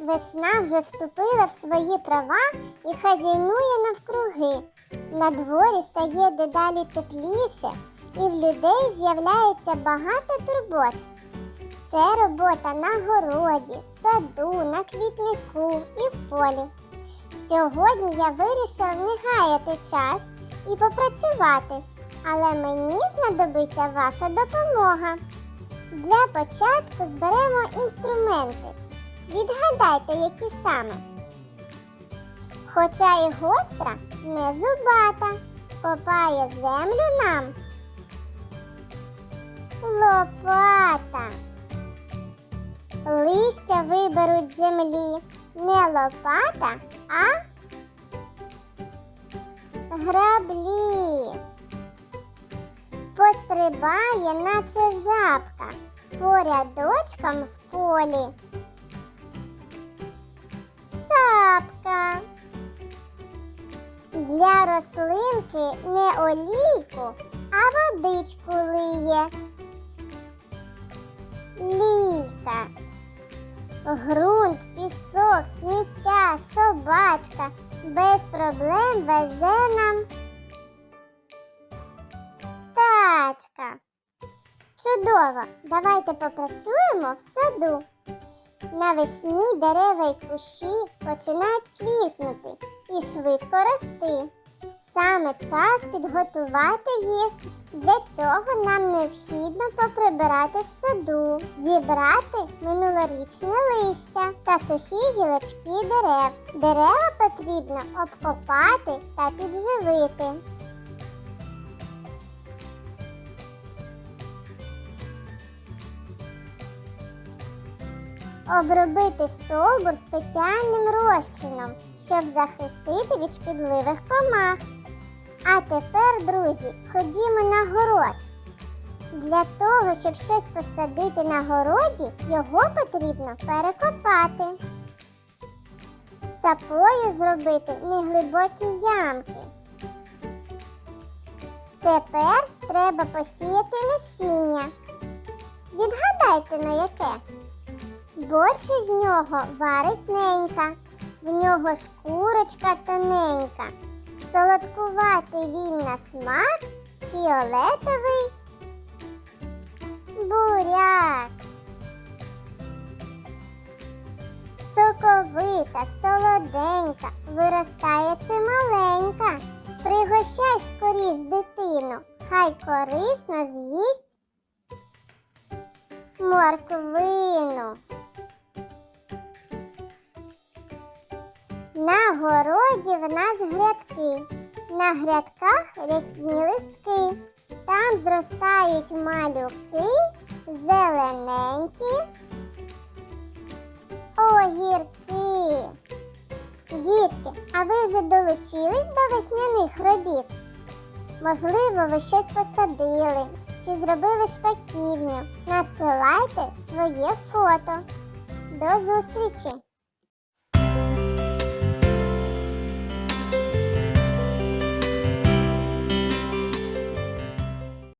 Весна вже вступила в свої права і хазяйнує навкруги. На дворі стає дедалі тепліше, і в людей з'являється багато турбот. Це робота на городі, в саду, на квітнику і в полі. Сьогодні я вирішила не гаяти час і попрацювати, але мені знадобиться ваша допомога. Для початку зберемо інструменти. Відгадайте, які саме. Хоча і гостра, не зубата, копає землю нам. Лопата. Листя виберуть землі не лопата, а граблі. Пострибає, наче жабка, по рядочкам в полі. Рослинки не олійку, а водичку лиє. Лійка. Грунт, пісок, сміття, собачка без проблем везе нам тачка. Чудово! Давайте попрацюємо в саду. Навесні дерева й кущі починають квітнути і швидко рости. Саме час підготувати їх. Для цього нам необхідно поприбирати в саду, зібрати минулорічне листя та сухі гілочки дерев. Дерева потрібно обкопати та підживити. Обробити стовбур спеціальним розчином, щоб захистити від шкідливих комах. А тепер, друзі, ходімо на город. Для того, щоб щось посадити на городі, його потрібно перекопати. Сапою зробити неглибокі ямки. Тепер треба посіяти насіння. Відгадайте на яке? Борщ із нього варить ненька, в нього шкурочка тоненька. Солодкуватий він на смак, фіолетовий буряк. Соковита, солоденька, виростає чималенька. Пригощай скоріш дитину, хай корисно з'їсть морквину. На городі в нас грядки, на грядках рясні листки. Там зростають малюки, зелененькі огірки. Дітки, а ви вже долучились до весняних робіт? Можливо, ви щось посадили чи зробили шпаківню. Надсилайте своє фото. До зустрічі!